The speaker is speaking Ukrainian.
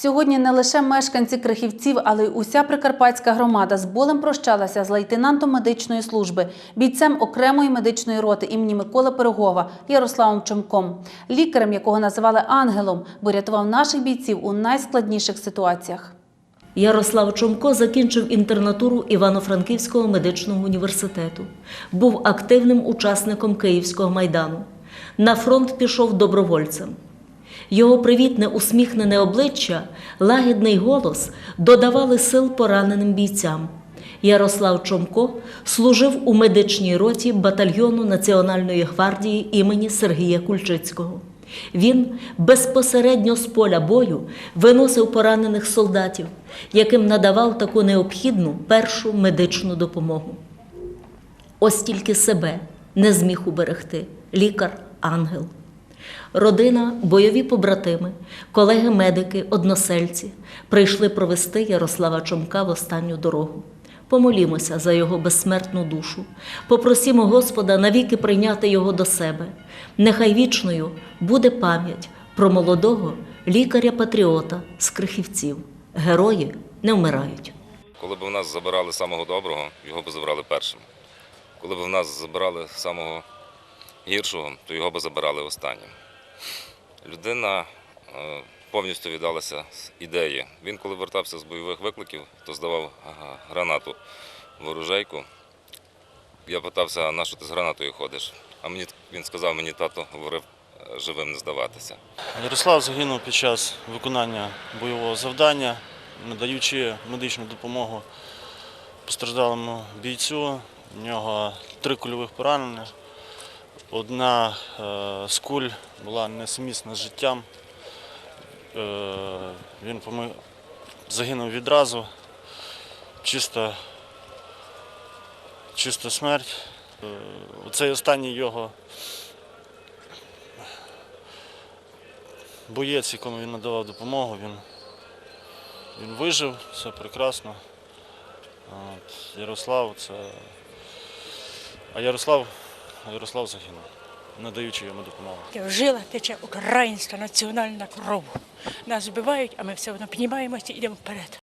Сьогодні не лише мешканці Крихівців, але й уся прикарпатська громада з болем прощалася з лейтенантом медичної служби, бійцем окремої медичної роти імені Миколи Пирогова Ярославом Чомком, лікарем, якого називали ангелом, бо рятував наших бійців у найскладніших ситуаціях. Ярослав Чомко закінчив інтернатуру Івано-Франківського медичного університету. Був активним учасником Київського майдану. На фронт пішов добровольцем. Його привітне усміхнене обличчя, лагідний голос додавали сил пораненим бійцям. Ярослав Чомко служив у медичній роті батальйону Національної гвардії імені Сергія Кульчицького. Він безпосередньо з поля бою виносив поранених солдатів, яким надавав таку необхідну першу медичну допомогу. Ось тільки себе не зміг уберегти лікар-ангел. Родина, бойові побратими, колеги-медики, односельці прийшли провести Ярослава Чомка в останню дорогу. Помолімося за його безсмертну душу, попросімо Господа навіки прийняти його до себе. Нехай вічною буде пам'ять про молодого лікаря-патріота з крихівців. Герої не вмирають. Коли б в нас забирали самого доброго, його б забрали першим. Коли б в нас забирали самого гіршого, то його б забирали останнім. Людина е, повністю віддалася ідеї. Він, коли вертався з бойових викликів, то здавав гранату в оружейку. Я питався, на що ти з гранатою ходиш? А мені він сказав, мені тато говорив е, живим не здаватися. Ярослав загинув під час виконання бойового завдання, надаючи медичну допомогу постраждалому бійцю. У нього три кульових поранення. Одна е, з куль була несумісна з життям. Е, він загинув відразу. Чиста, чиста смерть. Е, Оцей останній його боєць, якому він надавав допомогу, він, він вижив, все прекрасно. От, Ярослав це. А Ярослав, Ярослав загинув, надаючи йому допомогу. В жилах тече українська національна кров. Нас вбивають, а ми все одно піднімаємося і йдемо вперед.